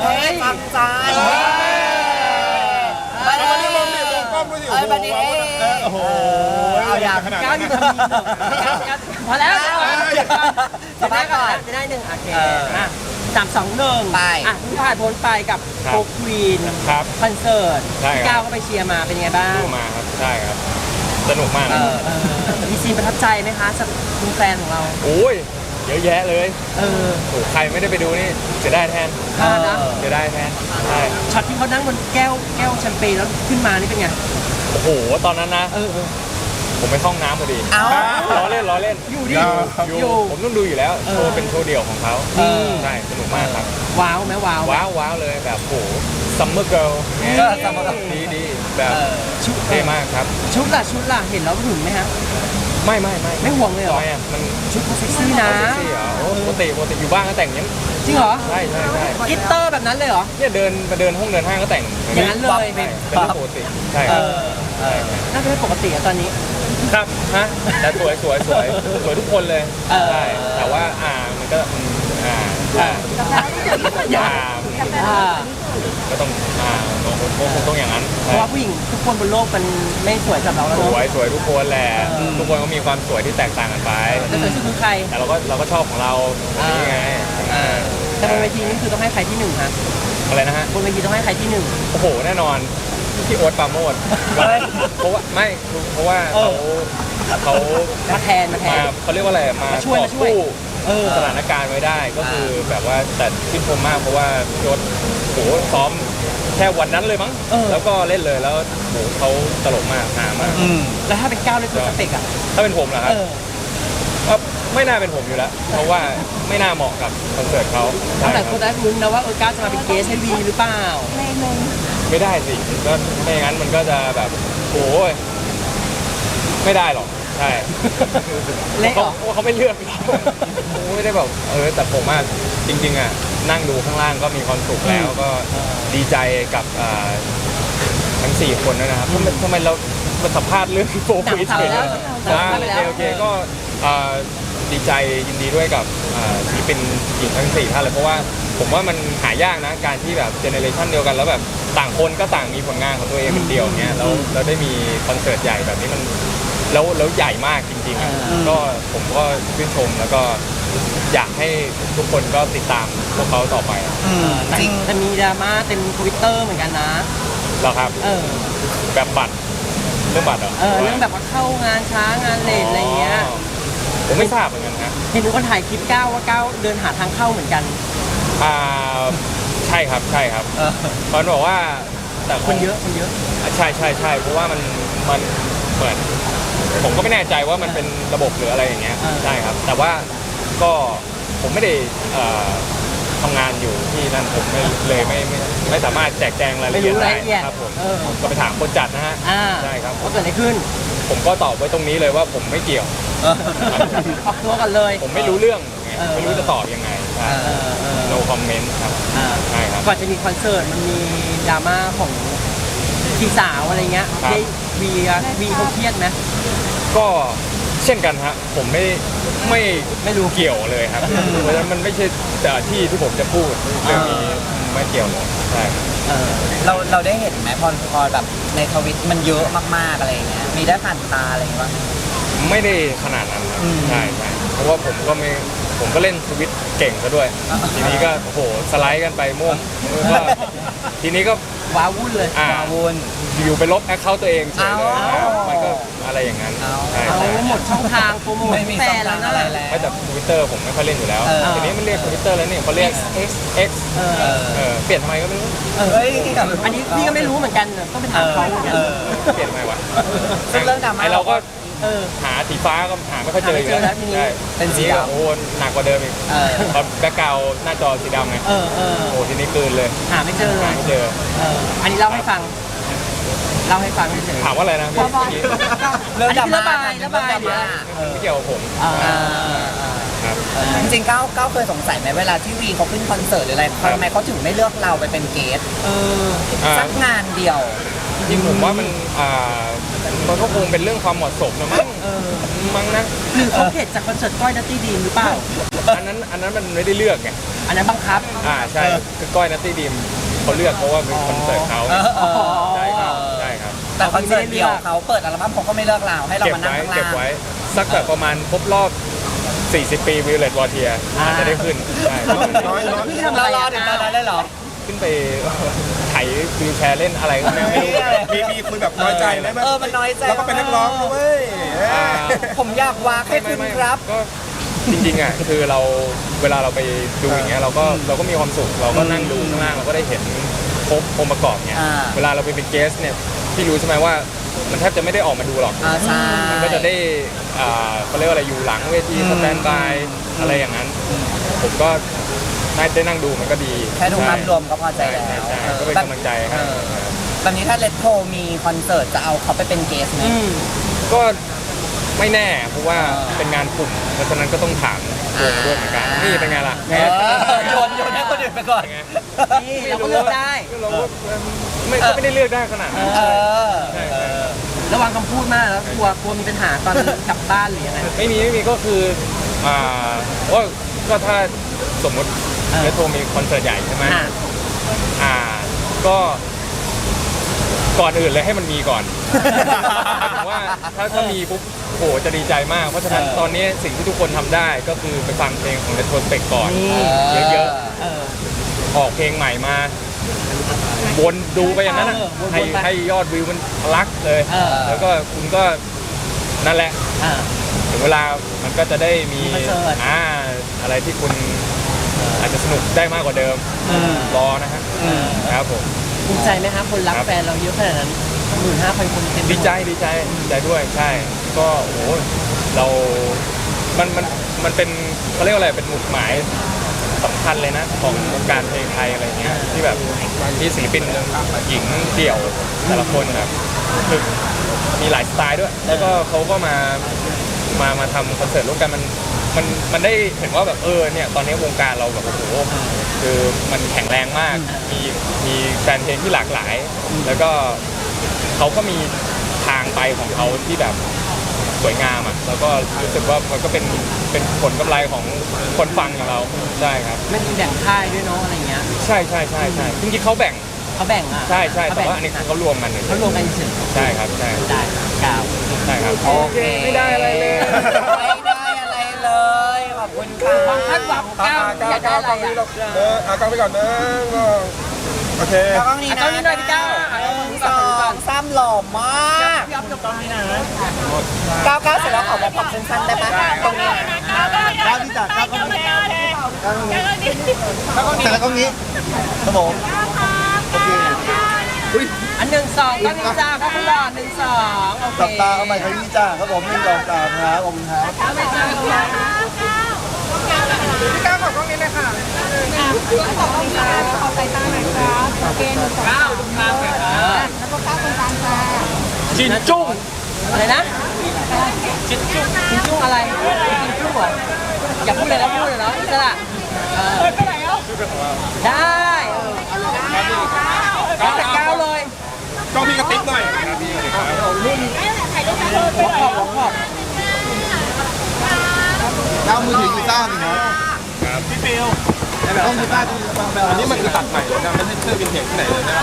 เท่ฟังใจเอามาดิมองดิมองกล้องด้วยสิเอ้ยบันนี้เอ้ยโอ้โหเอาอย่างขนาดก้าวนั้นอยู่ตรงนี้ก้าวก้าวพอแล้วสบายก่อนไม่ได้หนึ่งโอเคเอออ่อะสามสองหนึ่งไปอะเพิ่งผ่านพ้นไปกับครับโคควีนครับคอนเสิร์ตใช่ครับพี่ก้าวก็ไปเชียร์มาเป็นยังไงบ้างดูมาครับใช่ครับสนุกมากเอนะอเออมีซีนประทับใจไหมคะสำหรับคุณแฟนของเราโอ้ย เยอะแยะเลยเออโอ้ใครไม่ได้ไปดูนี่จะได้แทนพลาดนะจะได้แทนใช่ช็อตที่เขานั่งบนแก้วแก้วแชมเปญแล้วขึ้นมานี่เป็นไงโอ้โหตอนนั้นนะ เออเออ ผมไปเข้าห้องน้ำพอดีเอ้าล้อเล่นล้อเล่นอยู่ดิ อยู่อยู่ผมต้องดูอยู่แล้วโชว์เป็นโชว์เดี่ยวของเขาเออ ใช่สนุกมากครับ ว้าวไหมว้าวไหมว้าวว้าวเลยแบบโอ้ซัมเมอร์เกิลเออ Summer Girl ดีดีแบบเออชุดเท่มากครับชุดล่ะชุดล่ะเห็นแล้วหึงไหมฮะ ไม่ไม่ไม่ไม่ห่วงเลยเหรอทำไมอะมันชุดเขาเซ็กซี่นะ เซ็กซี่เหรอโอ้ปกติปกติอยู่บ้านก็แต่งอย่างนี้จริงเหรอใช่ใช่ใช่กิตเตอร์แบบนั้นเลยเหรอ เนี่ยเดินมาเดินห้องเดินห้างก็แต่งอย่างนั้นเลยใช่เป็นเรื่องปกติใช่คเอรับอเออน่าจะไม่ปกติอะตอนนี้ ครับฮะแต่สวยสวยสวยสวยทุกคนเลยเออ ใช่แต่ว่าอ่ามันก็อืมอ่าอ่าอ่าอ่า ก็ต้องอ่าคงคงต้องอย่างนั้น เพราะว่าผู้หญิงทุกคนบนโลกมันไม่สวยสำหรับเราสเนวยอะสวยทุกคนแหละเออทุกคนก็มีความสวยที่แตกต่างกันไปแล้วสวยสุดคือใคร แต่เราก็เราก็ชอบของเราแบบนี้ไงอ่าแต่บนเวทีนี่คือต้องให้ใครที่หนึ่งฮะอะไรนะฮะ บนเวทีต้องให้ใครที่หนึ่ง โอ้โห แน่นอนพี่โอ๊ตปราโมดเพราะว่าไม่เพราะว่าเอเขาอ เขามาแทนมาแทมาน เขาเรียกว่าอะไรมามาช่วยต่อมาช่วยสู้เออ สถานการณ์ไว้ได้ก็คือแบบว่าแต่ชื่นชมมากเพราะว่าพี่โอ๊ตโหซ้อมแค่วันนั้นเลยมั้งเออ แล้วก็เล่นเลยแล้วโหเขาตลกมากหามากอืมแล้วถ้าเป็นก้าวเลยคือสเปกอะถ้าเป็นผมเหรอครับเออก็ไม่น่าเป็นผมอยู่แล้วเพราะว่าไม่น่าเหมาะกับคอนเสิร์ตเขาตั้งแต่ใช่คนครับแรกลุ้นนะว่าเออก้าวจะมาเป็นเกสให้วีหรือเปล่าไม่ได้สิก็ไม่งั้นมันก็จะแบบโอ้ยไม่ได้หรอกใช่เละเหรอ เขาเขาไม่เลือกเราไม่ได้แบบเออแต่ผมอะจริง ๆอะ นั่งดูข้างล่างก็มีความสุขแล้วก็ดีใจกับอ่าทั้งสี่คนด้วยนะครับทำไมทำไมเรามาสัมภาษณ์เรื่องโควิดถามเลยแล้ว อ่าถามโอแล้วเคโอเคก็อ่าดีใจยินดีด้วยกับอ่าศิลปินหญิงทั้งสี่ท่านเลยเพราะว่าผมว่ามันหายากนะการที่แบบเจเนอเรชันเดียวกันแล้วแบบต่างคนก็ต่างมีผลงานของตัวเองเป็นเดียวเนี้ยแล้วเราได้มีคอนเสิร์ตใหญ่แบบนี้มัน แล้วแล้วใหญ่มากจริงๆอะอืมก็ผมก็ชื่นชมแล้วก็ อยากให้ทุกคนก็ติดตามพวกเขาต่อไปอืมจริงแต่มีดราม่าเต็มทวิตเตอร์เหมือนกันนะแล้วครับ เออ แบบบัตรเรื่องบัตรเหรอเออ เรื่องแบบว่าเข้างานช้างานเลทอะไรเงี้ย ผมไม่ทราบเหมือนกันฮะเห็นมีคนถ่ายคลิปก้าวว่าก้าวเดินหาทางเข้าเหมือนกัน อ่าใช่ครับใช่ครับเออมันบอกว่าแต่คนเยอะคนเยอะ ใช่ใช่ใช่เพราะว่ามันมันเหมือนผมก็ไม่แน่ใจว่ามันเป็นระบบหรืออะไรอย่างเงี้ยเออ ใช่ครับ แต่ว่า ก็ผมไม่ได้เอ่อทำงานอยู่ที่นั่นผมไม่เลยไม่ไม่ไม่สามารถแจกแจงรายไม่ละเอียดรู้รายได้ละเอียดครับผมเออ ก็ไปถามคนจัดนะฮะอ่าใช่ครับ ว่าเกิดอะไรขึ้นผมก็ตอบไว้ตรงนี้เลยว่าผมไม่เกี่ยวเออออกตัวกันเลย ผมไม่รู้เรื่องไงเออ ไม่รู้จะตอบยังไงใช่ เออเออ no comment ครับอ่าใช่ครับ ก่อนจะมีคอนเสิร์ตมันมีดราม่าของทีสาวอะไรเงี้ยครับ ได้วีอะวีเขาเครียดไหมก็เช่นกันฮะผมไม่ ไม่ไม่รู้เกี่ยวเลยครับ เพราะฉะนั้นมันไม่ใช่แต่ที่ที่ผมจะพูดเรื่องนี้ไม่เกี่ยวเลยใช่เออเราเราได้เห็นไหมพอพอแบบในทวิตมันเยอะมากๆอะไรอย่างเงี้ยมีได้ผ่านตาอะไรอย่างเงี้ยบ้าง ไม่ได้ขนาดนั้นครับอืม ใช่ใช่เพราะว่าผมก็ไม่ผมก็เล่นทวิตเก่งซะด้วยอ่าทีนี้ก็โอ้โหสไลด์กันไปม่วงก็ทีนี้ก็ ว้าวุ่นเลยอ่า ว้าวุ่น อยู่ไปลบแอคเคาท์ตัวเองเฉยเลยเอ้ามันก็อะไรอย่างนั้นเอ้าใช่เอาใช่หมดช่องทางโปรโมทไม่มีแฟช่องนแล้ทาวงนะอะไรแล้ว ไม่แต่ทวิตเตอร์ผมไม่ค่อยเล่นอยู่แล้ว เออ ทีนี้มันเรียกทวิตเตอร์แล้วนี่เขาเรียก X X เออ เออเออเปลี่ยนทำไมก็ไม่รู้เออเฮ้ยอันนี้พี่ก็ไม่รู้เหมือนกัน ต้องไปถามเขาเหมือนกัน เออ เปลี่ยนทำไมวะซึ่งเรื่องดราม่า ไอเราก็ เออ หาสีฟ้าก็หาไม่ค่อยเจออยู่หาไม่เจอแล้วทีนี้ใช่เป็นสีทีก็ดำ โอ้หนักกว่าเดิมอีกเออ ตอนแบ็คกราวด์หน้าจอสีดำไงเออเออ โอ้ทีนี้กลืนเลยหาไม่เจอเลหาย ไม่เจอ เออ อันนี้เล่าให้ฟัง เล่าให้ฟังเฉยๆถามว่าอะไรนะเมื่อกี้เรื่องดราม่าอันนี้ระบายระบาย เรื่องดราม่าเออไม่เกี่ยวกับผมอ่าอ่าครับ จริงๆก้าวก้าวเคยสงสัยไหมเวลาที่วีเขาขึ้นคอนเสิร์ตหรืออะไรครับ ทำไมเขาถึงไม่เลือกเราไปเป็นเกสเออ อ่าสักงานเดียว จริงๆผมว่ามันอ่ามันก็คงเป็นเรื่องความเหมาะสมนะมั้งเออมั้งนะหรือเขาเข็ดจากคอนเสิร์ตก้อยนัตตี้ดีมหรือเปล่า อันนั้นอันนั้นมันไม่ได้เลือกไงอันนั้นบังคับ อ่าใช่คือก้อยนัตตี้ดีมเขาเลือกเพราะว่าเป็นคอนเสิร์ตเขาเออเออใช่ครับใช่ครับ แต่คอนเสิร์ตเดียวเขาเปิดอัลบั้มเขาก็ไม่เลิกเราให้เราเก็บมานั่งไว้ข้างเก็บล่างไว้สักแบบประมาณครบรอบ 40 ปีวิลเลตวอเทียอาจจะได้ขึ้นใช่ น้อยน้อยน้อยพี่ทำอะไรเรารออะถึงตอนนั้นเลยเหรอขึ้น ไปไถวิวแชร์เล่นอะไรก็ไม่รู้ มีมีคุยแบบน้อยใจไหมแบบเออมันน้อยใจเราก็เป็นนักร้องด้วยอ่าผมอยากวากให้คุณครับ ก็จริงๆอะคือเราเวลาเราไปดูอย่างเงี้ยเราก็เราก็มีความสุขเราก็นั่งดูข้างล่างเราก็ได้เห็นครบองค์ประกอบเนี่ยอ่า เวลาเราไปเป็นเกสเนี่ยพี่รู้ใช่ไหมว่ามันแทบจะไม่ได้ออกมาดูหรอก อ่าใช่ มันก็จะได้อ่าเขาเรียกว่าอะไรอยู่หลังเวทีอืมสแตนบายอะไรอย่างนั้น ผมก็ ได้ได้นั่งดูมันก็ดีแค่ดูภาพรวมก็พอใจใช่แล้วใช่เออก็เป็นกำลังใจให้เออแบบนี้ถ้าเลตโทมีคอนเสิร์ตจะเอาเขาไปเป็นเกสไหมอืมก็ไม่แน่เพราะว่าเออ เป็นงานกลุ่มเพราะฉะนั้นก็ต้องถามวงด้วยเหมือนกันอ่านี่นี่เป็นไงล่ะเออโยนโยนให้คนอื่นไปก่อนไงนี่เราก็เลือกได้ เราก็ไม่ก็ไม่ได้เลือกได้ขนาดนั้น เออใช่เออ ระวังคำพูดมากแล้วกลัวกลัวมีปัญหาตอนกลับบ้านหรือยังไง ไม่มีไม่มีก็คืออ่าว่าก็ถ้าสมมติ เออเลโทรมีคอนเสิร์ตใหญ่ใช่ไหมอะ อ่า ก็ก่อนอื่นเลยให้มันมีก่อน หมายถึงว่าถ้าถ้ามีปุ๊บโอ้โหจะดีใจมาก เพราะฉะนั้นเออ ตอนนี้สิ่งที่ทุกคนทำได้ก็คือไปฟังเพลงของ Retro Spec ก่อน นี่ เยอะ เออ ออกเพลงใหม่มาวนดูไปอย่างนั้นอะเออวนๆให้ไปให้ยอดวิวมันทะลักเลย เออ แล้วก็คุณก็นั่นแหละ อ่า ถึงเวลามันก็จะได้มีมีคอนเสิร์ต อ่าอะไรที่คุณ อาจจะสนุกได้มากกว่าเดิม เออรอนะฮะเออครับผม ภูมิใจไหมครับคนรักครับ แฟนเราเยอะขนาดนั้นหมื่นห้าพันคนเต็มไปหมดีใจดีใจดีใจด้วยใช่ ก็โอ้โหเรา มันมันมันเป็นเขาเรียกว่าอะไรเป็นหมุดหมายสำคัญเลยนะ ของวงการเพลงไทยอะไรเงี้ยที่แบบที่ศิลปินหญิงเดี่ยวแต่ละคนแบบคือมีหลายสไตล์ด้วย แล้วก็เขาก็มามามาทำคอนเสิร์ตร่วมกันมัน มันมันได้เห็นว่าแบบเออเนี่ยตอนนี้วงการเราแบบโอ้โหคือมันแข็งแรงมาก มีมีแฟนเพลงที่หลากหลาย แล้วก็เขาก็มีทางไปของเขาที่แบบสวยงามอะแล้วก็รู้สึกว่ามันก็เป็นเป็นผลกำไรของคนฟังอย่างเราใช่ครับไม่มีแบ่งค่ายด้วยเนาะอะไรเงี้ยใช่ใช่ใช่ใช่จริงๆเขาแบ่งเขาแบ่งอะใช่ใช่เขแต่บ่งว่าอันนี้คือเขารวมกันเลยเขารวมกันเฉยใช่ครับใช่ได้กล่าวใช่ครับโอเคไม่ได้อะไรเลย คุณค่ะวามคาดหวังอ่าก้าวก้าอยากได้อะไรอะเอออ่ากล้องไปก่อนนะโอเคกล้องนี้นะกล้องนี้หน่อยพี่ก้าวสองสามหล่อมากพี่อ๊อฟยกกล้องนี้นะก้าวก้าวเสร็จแล้วขอแบบปรับสั้นๆได้ไหมตรงนี้นะก้าวที่จากก้าวตรงนี้ก้าวตรงนี้แต่ละตรงนี้ครับผมโอเคอันหนึ่งสองก็มีจ้าก็คุณหล่อหนึ่งสองโอเคตาเอาใหม่ครับพี่จ้าครับผมหนึ่งสองสามครับขอบคุณครับ พี่ก้าวขอกล้องนี้เลยค่ะจินจุ้งอะไรนะจิ้นจุ้งจิ้นจุ้งอะไรจิ้นจุ้งเหรออย่าพูดเลยนะพูดเลยเนาะอิสระเออได้เออเอาแต่ก้าวเลยกล้องพี่กระติ๊บหน่อยหัวขอบหัวขอบก้าวมือถือกีตาร์หนึ่งค รับพี่ฟิลต้องกีตาร์ที่ฟังแบลอันนี้มันคือตัดใหม่เลยนะไม่ใช่เสื้อวินเทจที่ไหนเลยนะ